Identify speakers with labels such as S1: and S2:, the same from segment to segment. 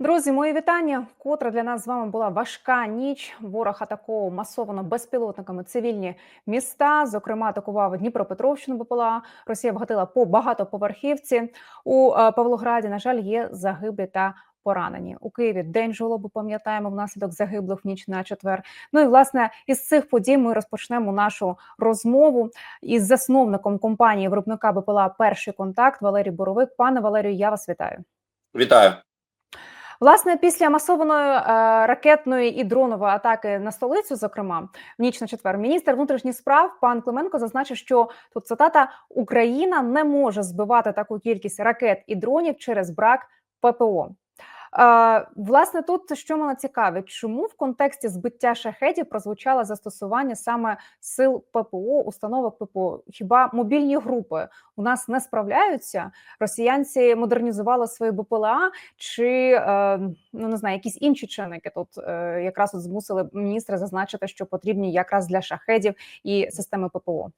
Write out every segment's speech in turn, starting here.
S1: Друзі, мої вітання. Котра для нас з вами була важка ніч. Ворог атакував масово безпілотниками цивільні міста. Зокрема, атакував Дніпропетровщину БПЛА. Росія вгатила по багатоповерхівці. У е, Павлограді, на жаль, є загиблі та поранені. У Києві день жолобу пам'ятаємо внаслідок загиблих в ніч на четвер. Ну і власне із цих подій ми розпочнемо нашу розмову із засновником компанії виробника БПЛА Перший контакт Валерій Боровик. Пане Валерію, я вас вітаю.
S2: Вітаю.
S1: Власне, після масованої е, ракетної і дронової атаки на столицю, зокрема в ніч на четвер, міністр внутрішніх справ пан Клименко зазначив, що тут цитата Україна не може збивати таку кількість ракет і дронів через брак ППО. Власне, тут що мене цікавить, чому в контексті збиття шахетів прозвучало застосування саме сил ППО, установок ППО? Хіба мобільні групи у нас не справляються? Росіянці модернізували свої БПЛА, чи е, ну не знаю, якісь інші чинники тут е, якраз от змусили міністра зазначити, що потрібні якраз для шахедів і системи ППО.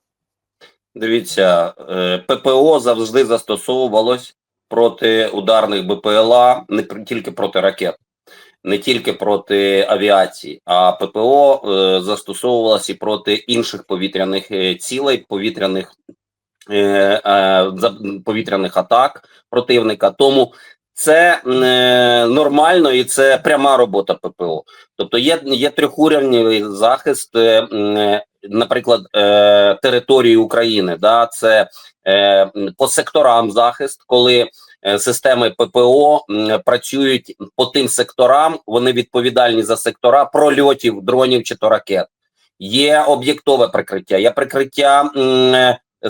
S2: Дивіться, е, ППО завжди застосовувалось проти ударних БПЛА, не тільки проти ракет, не тільки проти авіації, а ППО е, застосовувалося і проти інших повітряних е, цілей, повітряних повітряних атак противника. Тому це нормально і це пряма робота ППО. Тобто є є трьохуровневий захист, наприклад, території України. Да, Це по секторам захист, коли системи ППО працюють по тим секторам, вони відповідальні за сектора прольотів дронів чи то ракет. Є об'єктове прикриття, є прикриття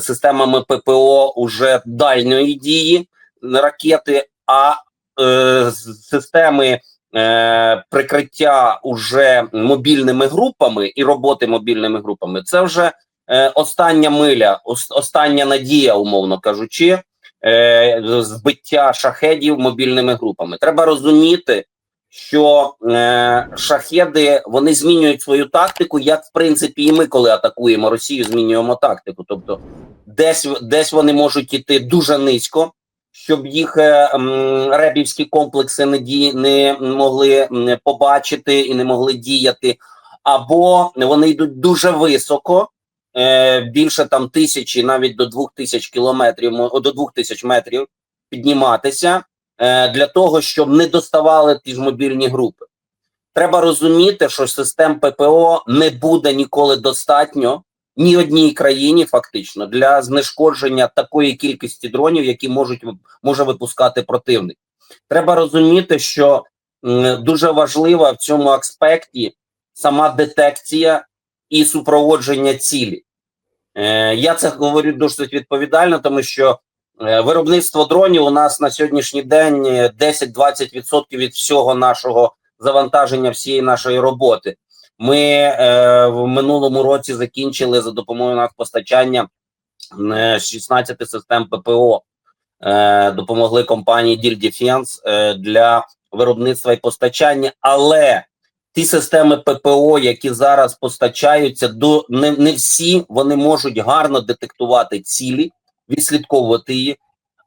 S2: системами ППО уже дальньої дії ракети, а е, системи е, прикриття уже мобільними групами і роботи мобільними групами це вже е, остання миля, остання надія, умовно кажучи, е, збиття шахедів мобільними групами. Треба розуміти. Що е, шахеди вони змінюють свою тактику, як в принципі і ми, коли атакуємо Росію, змінюємо тактику. Тобто, десь десь вони можуть іти дуже низько, щоб їх е, ребівські комплекси не ді не могли побачити і не могли діяти, або вони йдуть дуже високо, е, більше там тисячі, навіть до двох тисяч кілометрів, до двох тисяч метрів підніматися е, для того, щоб не доставали ті ж мобільні групи. Треба розуміти, що систем ППО не буде ніколи достатньо ні одній країні, фактично, для знешкодження такої кількості дронів, які можуть може випускати противник. Треба розуміти, що дуже важлива в цьому аспекті сама детекція і супроводження цілі. Е, Я це говорю досить відповідально, тому що е, виробництво дронів у нас на сьогоднішній день 10-20% від всього нашого завантаження, всієї нашої роботи. Ми е, в минулому році закінчили за допомогою нас постачання 16 систем ППО. Е, Допомогли компанії Deal Defense е, для виробництва і постачання, але ті системи ППО, які зараз постачаються, до не, не всі вони можуть гарно детектувати цілі, відслідковувати її,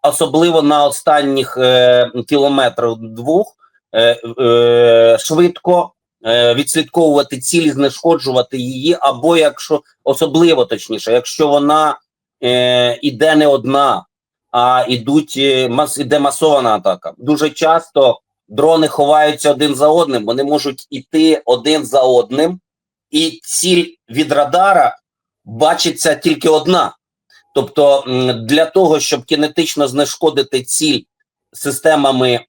S2: особливо на останніх е, кілометрах двох е, е, швидко. Е, відслідковувати цілі, знешкоджувати її, або якщо особливо точніше, якщо вона е, іде не одна, а ідуть е, мас, іде масована атака. Дуже часто дрони ховаються один за одним, вони можуть іти один за одним, і ціль від радара бачиться тільки одна. Тобто, для того, щоб кінетично знешкодити ціль системами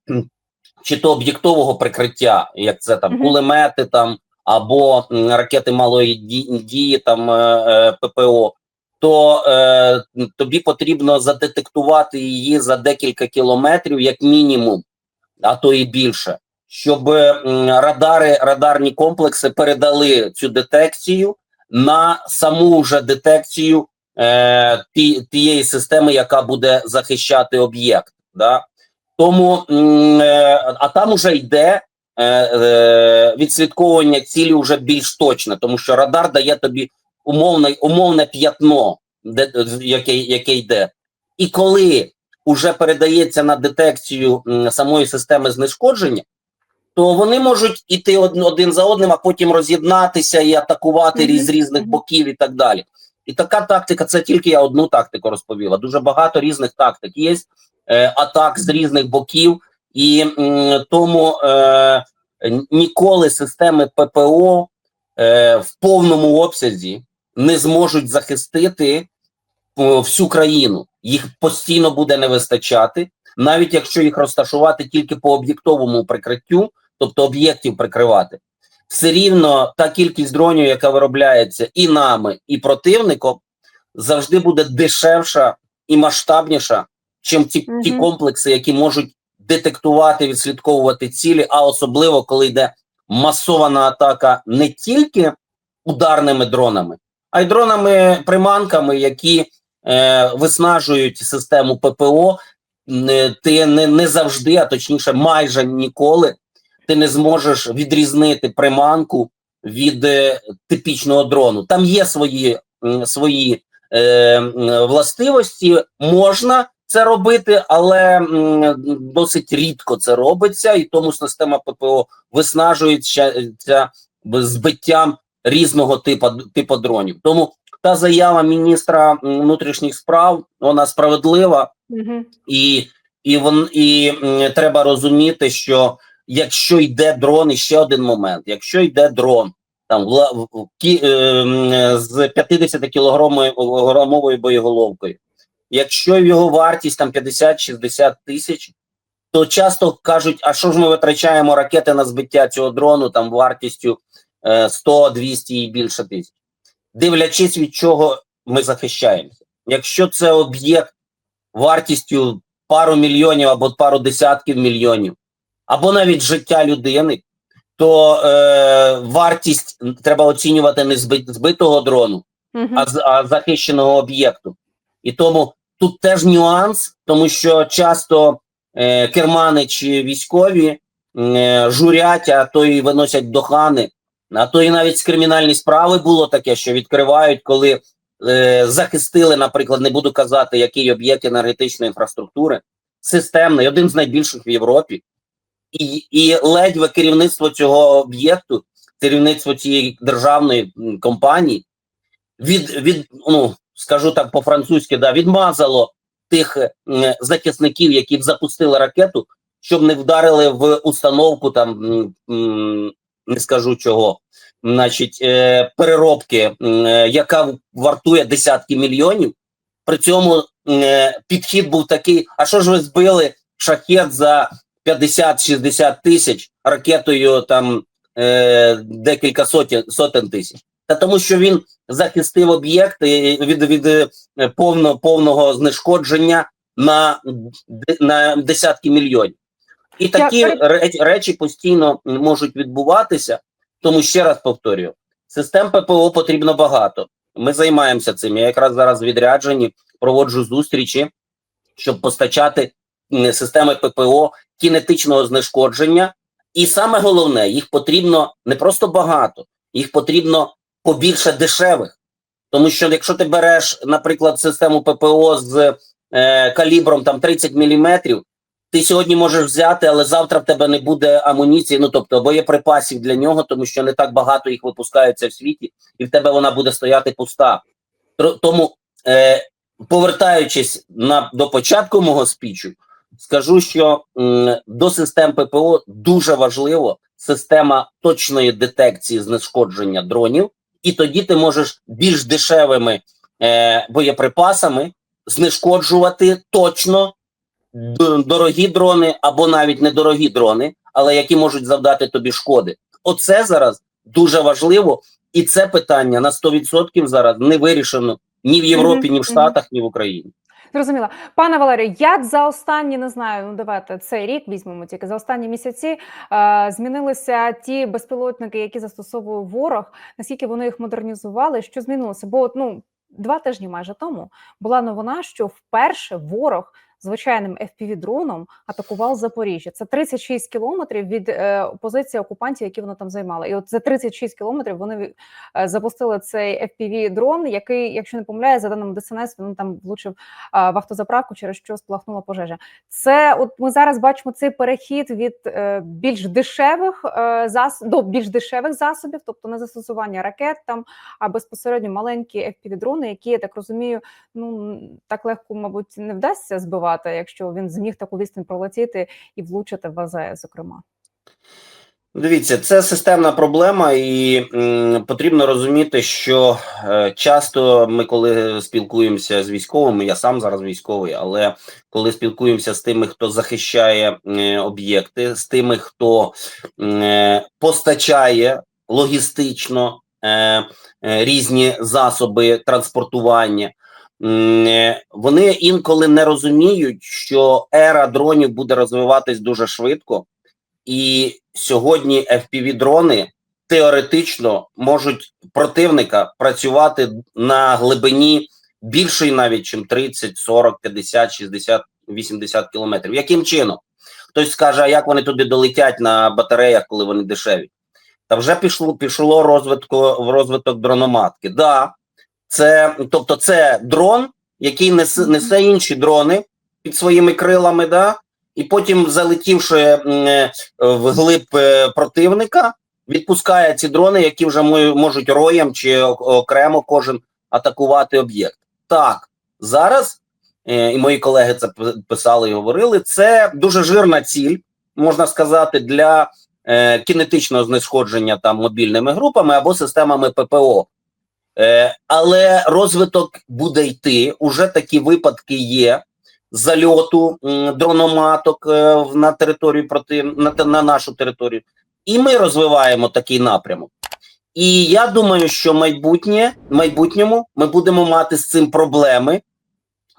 S2: чи то об'єктового прикриття, як це там кулемети, там або ракети малої дії, там е, е, ППО, то е, тобі потрібно задетектувати її за декілька кілометрів, як мінімум, а то і більше, щоб радари, радарні комплекси передали цю детекцію на саму вже детекцію е, ті, тієї системи, яка буде захищати об'єкт. Да? Тому е, а там уже йде е, е, відслідковування цілі вже більш точне, тому що радар дає тобі умовне умовне п'ятно, де яке, яке йде, і коли вже передається на детекцію самої системи знешкодження, то вони можуть іти один за одним, а потім роз'єднатися і атакувати
S1: Мгм,
S2: з різних боків і так далі. І така тактика, це тільки я одну тактику розповіла. Дуже багато різних тактик є, е, атак з різних боків, і м, тому е, ніколи системи ППО е, в повному обсязі не зможуть захистити е, всю країну. Їх постійно буде не вистачати, навіть якщо їх розташувати тільки по об'єктовому прикриттю, тобто об'єктів прикривати. Все рівно та кількість дронів, яка виробляється і нами, і противником, завжди буде дешевша і масштабніша, чим ті, ті комплекси, які можуть детектувати, відслідковувати цілі, а особливо коли йде масована атака не тільки ударними дронами, а й дронами-приманками, які е, виснажують систему ППО. Ти не, не завжди, а точніше, майже ніколи ти не зможеш відрізнити приманку від е, типічного дрону. Там є свої, свої е, властивості, можна це робити, але м, досить рідко це робиться, і тому система ППО виснажується збиттям різного типу, типу дронів. Тому та заява міністра внутрішніх справ вона справедлива,
S1: Мгм.
S2: і, і, вон, і треба розуміти, що якщо йде дрон, і ще один момент: якщо йде дрон там в- в- кі- е, з 50 кілограмовою боєголовкою, якщо його вартість там 50-60 тисяч, то часто кажуть: а що ж ми витрачаємо ракети на збиття цього дрону там вартістю е, 100, 200 і більше тисяч, дивлячись від чого ми захищаємося. Якщо це об'єкт вартістю пару мільйонів або пару десятків мільйонів, або навіть життя людини, то е, вартість треба оцінювати не збит, збитого дрону,
S1: Мгм.
S2: а, з- а захищеного об'єкту. І тому тут теж нюанс, тому що часто е, кермани чи військові е, журять, а то і виносять до хани, а то і навіть з кримінальні справи було таке, що відкривають, коли е, захистили, наприклад, не буду казати, який об'єкт енергетичної інфраструктури, системний, один з найбільших в Європі, і, і ледве керівництво цього об'єкту, керівництво цієї державної компанії від, від ну скажу так по-французьки, да, відмазало тих е, захисників, які запустили ракету, щоб не вдарили в установку там м, м, не скажу чого, значить, е, переробки, е, яка вартує десятки мільйонів. При цьому е, підхід був такий: а що ж ви збили шахет за 50-60 тисяч ракетою там е, декілька сотень, сотень тисяч? Та тому, що він захистив об'єкт від, від е, повно, повного знешкодження на, на десятки мільйонів. І такі
S1: Я
S2: речі постійно можуть відбуватися. Тому ще раз повторюю: систем ППО потрібно багато. Ми займаємося цим. Я якраз зараз в відрядженні проводжу зустрічі, щоб постачати системи ППО кінетичного знешкодження. І саме головне, їх потрібно не просто багато, їх потрібно побільше дешевих. Тому що якщо ти береш, наприклад, систему ППО з е, калібром там 30 мм, ти сьогодні можеш взяти, але завтра в тебе не буде амуніції, ну тобто боєприпасів для нього, тому що не так багато їх випускається в світі, і в тебе вона буде стояти пуста. Тому, е, повертаючись на, до початку мого спічу, скажу, що м, до систем ППО дуже важливо система точної детекції знешкодження дронів, і тоді ти можеш більш дешевими е, боєприпасами знешкоджувати точно дорогі дрони або навіть недорогі дрони, але які можуть завдати тобі шкоди. Оце зараз дуже важливо, і це питання на 100% зараз не вирішено ні в Європі, ні в. Штатах, ні в Україні.
S1: Зрозуміла. Пане Валерію, як за останні, не знаю, ну давайте цей рік візьмемо тільки за останні місяці е, змінилися ті безпілотники, які застосовує ворог, наскільки вони їх модернізували, що змінилося? Бо ну, два тижні майже тому була новина, що вперше ворог звичайним fpv дроном атакував Запоріжжя. Це 36 кілометрів від е, позиції окупантів, які вони там займали. І от за 36 кілометрів вони е, запустили цей fpv дрон, який, якщо не помиляю, за даними ДСНС, він там влучив е, в автозаправку, через що спалахнула пожежа. Це от ми зараз бачимо цей перехід від е, більш дешевих е, зас до більш дешевих засобів, тобто не застосування ракет там, а безпосередньо маленькі fpv дрони, які я так розумію, ну так легко, мабуть, не вдасться збивати, якщо він зміг таку відстань пролетіти і влучити в АЗС, зокрема.
S2: Дивіться, це системна проблема, і потрібно розуміти, що е, часто ми, коли спілкуємося з військовими, я сам зараз військовий, але коли спілкуємося з тими, хто захищає об'єкти, з тими, хто е, постачає логістично е, різні засоби транспортування, вони інколи не розуміють, що ера дронів буде розвиватись дуже швидко. І сьогодні FPV-дрони теоретично можуть противника працювати на глибині більшої навіть, чим 30, 40, 50, 60, 80 кілометрів. Яким чином? Хтось скаже, а як вони туди долетять на батареях, коли вони дешеві? Та вже пішло пішло розвитку в розвиток дрономатки. Да, це, тобто, це дрон, який несе, несе інші дрони під своїми крилами, да, і потім, залетівши е, в глиб е, противника, відпускає ці дрони, які вже можуть роєм чи окремо кожен атакувати об'єкт. Так, зараз, е, і мої колеги це писали і говорили, це дуже жирна ціль, можна сказати, для кінетичного знешкодження там мобільними групами або системами ППО. Е, але розвиток буде йти. Уже такі випадки є зальоту дрономаток е, на територію проти на, на нашу територію, і ми розвиваємо такий напрямок. І я думаю, що майбутнє майбутньому ми будемо мати з цим проблеми,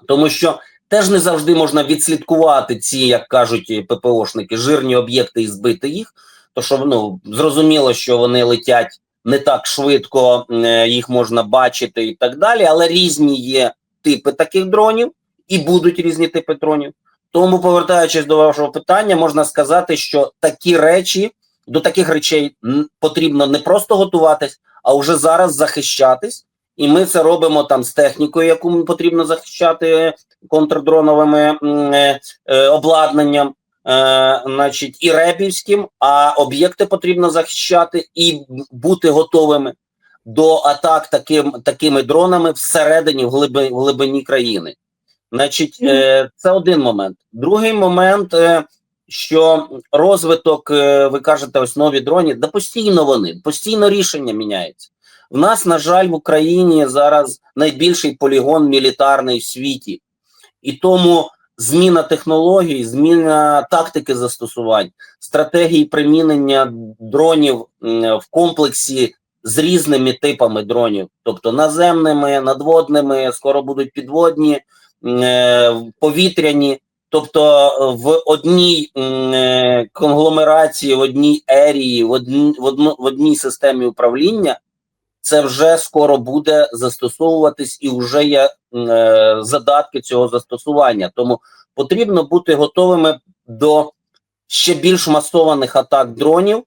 S2: тому що теж не завжди можна відслідкувати ці, як кажуть ППОшники, жирні об'єкти і збити їх. То що ну зрозуміло, що вони летять не так швидко, е, їх можна бачити і так далі, але різні є типи таких дронів і будуть різні типи дронів. Тому, повертаючись до вашого питання, можна сказати, що такі речі до таких речей потрібно не просто готуватись, а вже зараз захищатись. І ми це робимо там з технікою, яку потрібно захищати контрдроновими е, е, обладнанням, е, значить, і репівським, а об'єкти потрібно захищати і бути готовими до атак таким, такими дронами всередині в глибині, в глибині країни. Значить, е, це один момент. Другий момент, е, що розвиток, е, ви кажете, ось нові дроні, да постійно вони, постійно рішення міняється. В нас, на жаль, в Україні зараз найбільший полігон мілітарний в світі, і тому зміна технологій, зміна тактики застосувань, стратегії примінення дронів в комплексі з різними типами дронів, тобто наземними, надводними, скоро будуть підводні, е, повітряні. Тобто е, в одній е, конгломерації, в одній ерії, в одній, в одній системі управління це вже скоро буде застосовуватись і вже є е, задатки цього застосування. Тому потрібно бути готовими до ще більш масованих атак дронів,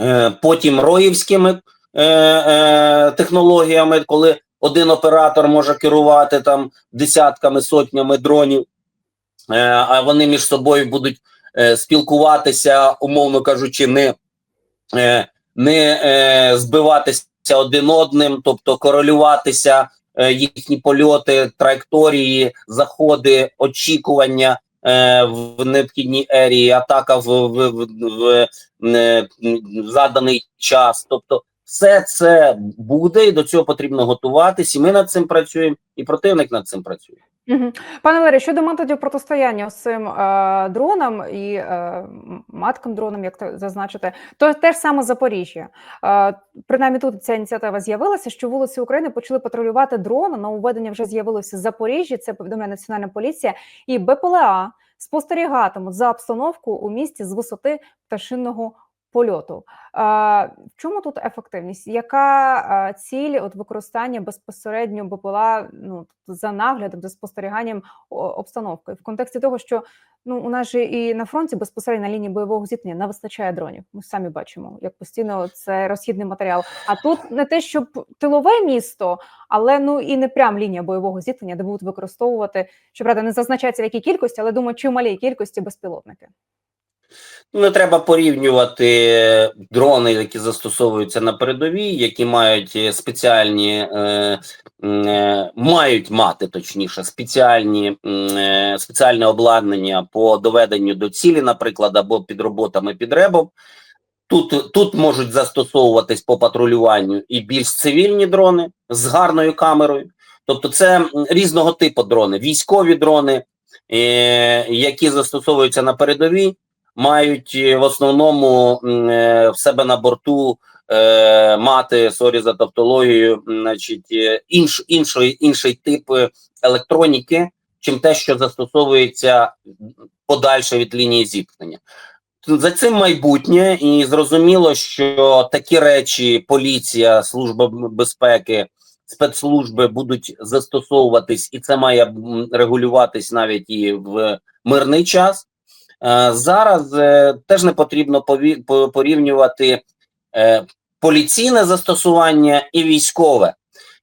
S2: е, потім роївськими е, е, технологіями, коли один оператор може керувати там десятками, сотнями дронів, е, а вони між собою будуть е, спілкуватися, умовно кажучи, не, е, не е, збиватися один одним, тобто королюватися е, їхні польоти, траєкторії, заходи, очікування е, в необхідній ерії, атака в, в, в, в, е, в заданий час. Тобто, все це буде, і до цього потрібно готуватись. І ми над цим працюємо, і противник над цим працює.
S1: Мгм. Пане Валерію, щодо методів протистояння з цим е, дронам і е, маткам дронам, як то зазначити, то те ж саме Запоріжжя. Е, принаймні тут ця ініціатива з'явилася, що вулиці України почали патрулювати дрони. Нововведення вже з'явилося в Запоріжжі. Це повідомляє Національна поліція і БПЛА спостерігатимуть за обстановку у місті з висоти пташиного польоту. В чому тут ефективність? Яка ціль от використання безпосередньо БПЛА ну, за наглядом, за спостеріганням обстановки? В контексті того, що ну, у нас же і на фронті безпосередньо на лінії бойового зіткнення не вистачає дронів. Ми самі бачимо, як постійно це розхідний матеріал. А тут не те, щоб тилове місто, але ну і не прям лінія бойового зіткнення, де будуть використовувати, щоправда, не зазначається в якій кількості, але думаю, чи в малій кількості безпілотники.
S2: Ну, Не треба порівнювати дрони, які застосовуються на передовій, які мають е, спеціальні, е, е, мають мати точніше спеціальні е, спеціальне обладнання по доведенню до цілі, наприклад, або під роботами під ребом. Тут, тут можуть застосовуватись по патрулюванню і більш цивільні дрони з гарною камерою. Тобто, це різного типу дрони, військові дрони, е, які застосовуються на передовій мають е, в основному е, в себе на борту е, мати сорі за тавтологію, значить інш, інший, інший тип електроніки, чим те, що застосовується подальше від лінії зіткнення. За цим майбутнє, і зрозуміло, що такі речі поліція, служба безпеки, спецслужби будуть застосовуватись, і це має регулюватись навіть і в мирний час. Е, Зараз е, теж не потрібно порівнювати е, поліційне застосування і військове.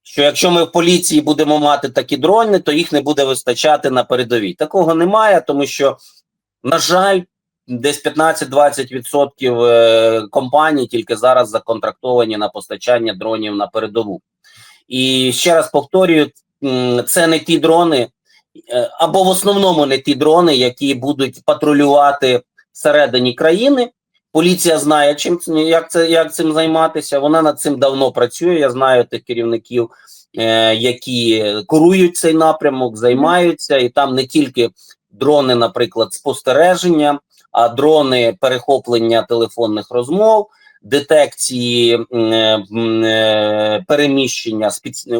S2: Що якщо ми в поліції будемо мати такі дрони, то їх не буде вистачати на передовій. Такого немає, тому що, на жаль, десь 15-20% е, компаній тільки зараз законтрактовані на постачання дронів на передову. І ще раз повторюю, це не ті дрони, або в основному не ті дрони, які будуть патрулювати всередині країни. Поліція знає, чим як це як цим займатися. Вона над цим давно працює. Я знаю тих керівників, е, які курують цей напрямок, займаються, і там не тільки дрони, наприклад, спостереження, а дрони перехоплення телефонних розмов, детекції е, е, переміщення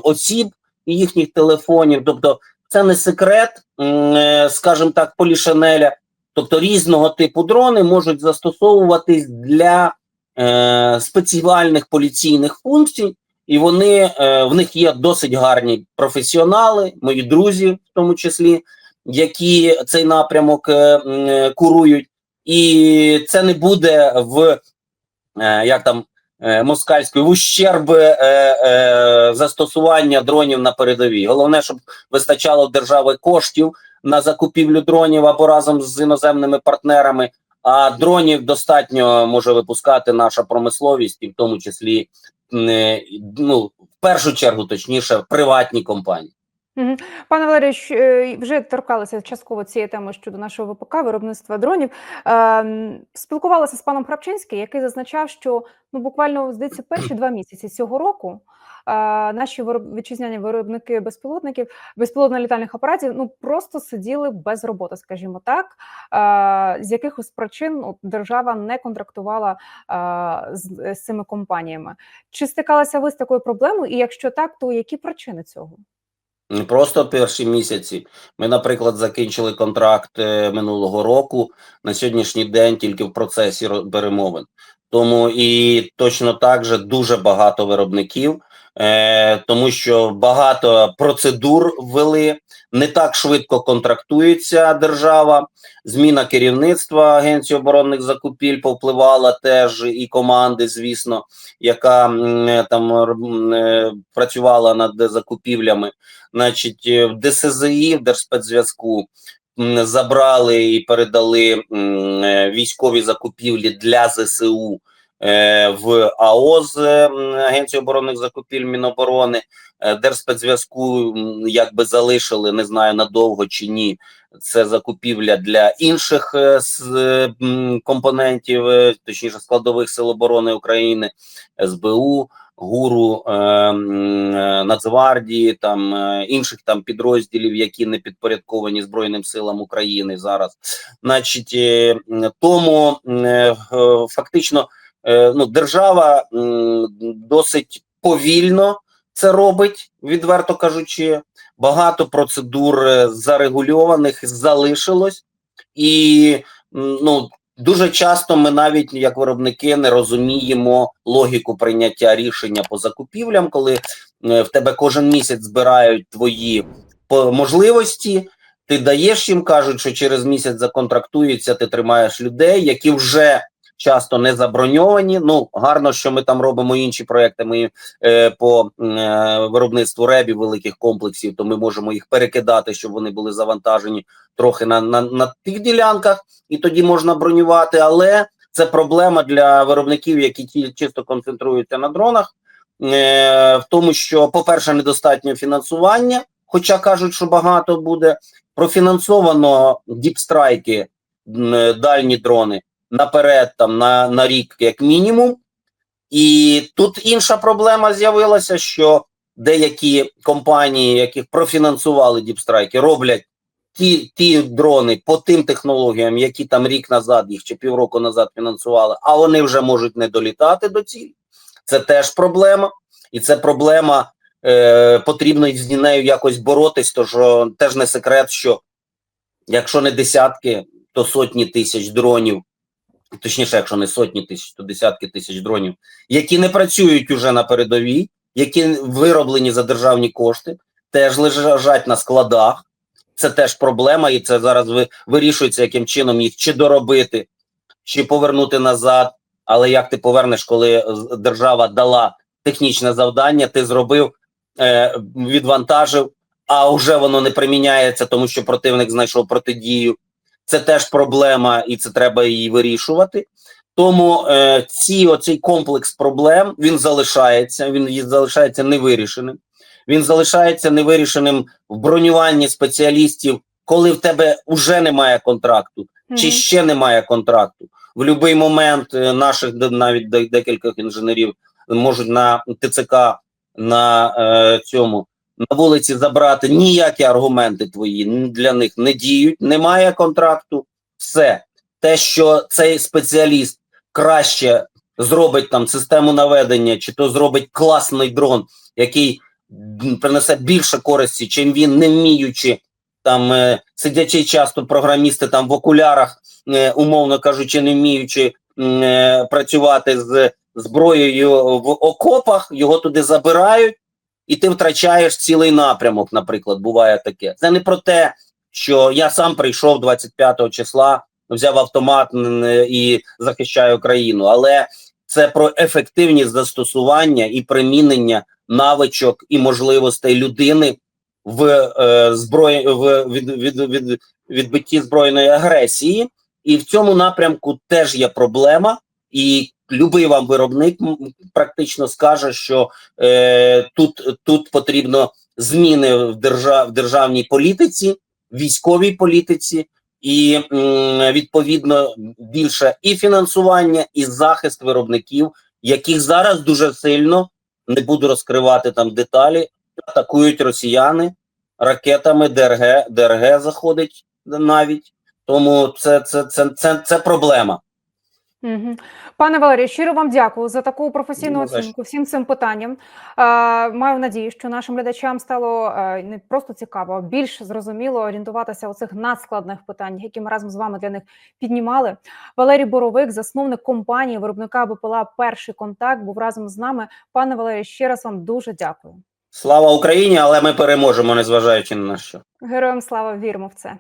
S2: осіб і їхніх телефонів. Тобто, це не секрет, е, скажімо так, полішанеля. Тобто різного типу дрони можуть застосовуватись для е, спеціальних поліційних функцій, і вони е, в них є досить гарні професіонали, мої друзі, в тому числі, які цей напрямок е, е, курують, і це не буде в е, як там е, москальською в ущерб е, е, застосування дронів на передовій. Головне, щоб вистачало держави коштів на закупівлю дронів або разом з іноземними партнерами. А дронів достатньо може випускати наша промисловість, і в тому числі ну в першу чергу, точніше, приватні компанії.
S1: Пане Валерію, е, вже торкалися частково цієї теми щодо нашого ВПК, виробництва дронів. Ем, Спілкувалася з паном Храпчинським, який зазначав, що ну буквально здається перші два місяці цього року е, наші вироб- вітчизняні виробники безпілотників, безпілотно-літальних апаратів ну просто сиділи без роботи, скажімо так. Е, З якихось причин от, держава не контрактувала з, цими компаніями. Чи стикалися ви з такою проблемою? І якщо так, то які причини цього?
S2: Не просто перші місяці. Ми, наприклад, закінчили контракт е, минулого року на сьогоднішній день тільки в процесі ро- перемовин. Тому і точно так же дуже багато виробників, е, тому що багато процедур ввели, не так швидко контрактується держава. Зміна керівництва Агенції оборонних закупіль повпливала теж і команди, звісно, яка е, там е, працювала над закупівлями значить, е, в ДСЗІ, в Держспецзв'язку забрали і передали е, військові закупівлі для ЗСУ в АОЗ е, м, Агенцію оборонних закупівель Міноборони. Е, Держспецзв'язку якби залишили, не знаю надовго чи ні. Це закупівля для інших е, е, компонентів, е, точніше складових сил оборони України, СБУ гуру е, е, Нацгвардії, там е, інших там підрозділів, які не підпорядковані Збройним силам України зараз. Значить, е, тому е, е, фактично е, ну, держава досить повільно це робить, відверто кажучи. Багато процедур е, зарегульованих залишилось, і ну Дуже часто ми навіть як виробники не розуміємо логіку прийняття рішення по закупівлям, коли е, в тебе кожен місяць збирають твої можливості. Ти даєш їм, кажуть, що через місяць законтрактується, ти тримаєш людей, які вже часто не заброньовані. Ну гарно, що ми там робимо інші проекти. Ми е, по е, виробництву ребів великих комплексів, то ми можемо їх перекидати, щоб вони були завантажені трохи на, на, на тих ділянках, і тоді можна бронювати. Але це проблема для виробників, які ті- чисто концентруються на дронах, е, в тому, що, по-перше, недостатньо фінансування, хоча кажуть, що багато буде. Профінансовано діпстрайки, дальні дрони наперед, там на, на рік, як мінімум. І тут інша проблема з'явилася, що деякі компанії, яких профінансували діпстрайки, роблять ті, ті дрони по тим технологіям, які там рік назад їх чи півроку назад фінансували, а вони вже можуть не долітати до цілі. Це теж проблема, і це проблема. Е, потрібно з нею якось боротись, тож о, теж не секрет, що якщо не десятки, то сотні тисяч дронів, точніше, якщо не сотні тисяч, то десятки тисяч дронів, які не працюють уже на передовій, які вироблені за державні кошти, теж лежать на складах. Це теж проблема, і це зараз ви, вирішується, яким чином їх чи доробити, чи повернути назад. Але як ти повернеш, коли держава дала технічне завдання, ти зробив, е, відвантажив, а вже воно не приміняється, тому що противник знайшов протидію. Це теж проблема, і це треба її вирішувати. Тому е, ці оцей комплекс проблем він залишається. Він залишається невирішеним. Він залишається невирішеним в бронюванні спеціалістів, коли в тебе вже немає контракту, чи ще немає контракту. В будь-який момент е, наших навіть де- декілька інженерів можуть на ТЦК на е, цьому на вулиці забрати ніякі аргументи твої для них не діють, немає контракту. Все те, що цей спеціаліст краще зробить там систему наведення, чи то зробить класний дрон, який принесе більше користі, чим він, не вміючи там е, сидячи часто програмісти там в окулярах, е, умовно кажучи, не вміючи е, працювати з зброєю в окопах, його туди забирають, і ти втрачаєш цілий напрямок. Наприклад, буває таке. Це не про те, що я сам прийшов 25 числа, взяв автомат і захищаю країну, але це про ефективність застосування і примінення навичок і можливостей людини в е, зброї в від, від, від, відбитті збройної агресії, і в цьому напрямку теж є проблема. І любий вам виробник практично скаже, що е, тут, тут потрібно зміни в, держав, в державній політиці, військовій політиці, і м, відповідно більше і фінансування, і захист виробників, яких зараз дуже сильно не буду розкривати там деталі. Атакують росіяни ракетами ДРГ, ДРГ заходить навіть. Тому це, це, це, це, це проблема.
S1: Пане Валерію, щиро вам дякую за таку професійну оцінку всім цим питанням. Маю надію, що нашим глядачам стало не просто цікаво, а більш зрозуміло орієнтуватися у цих надскладних питань, які ми разом з вами для них піднімали. Валерій Боровик, засновник компанії виробника БПЛА Перший контакт, був разом з нами. Пане Валерію, ще раз вам дуже дякую.
S2: Слава Україні, але ми переможемо, незважаючи на що.
S1: Героям слава віримо в це.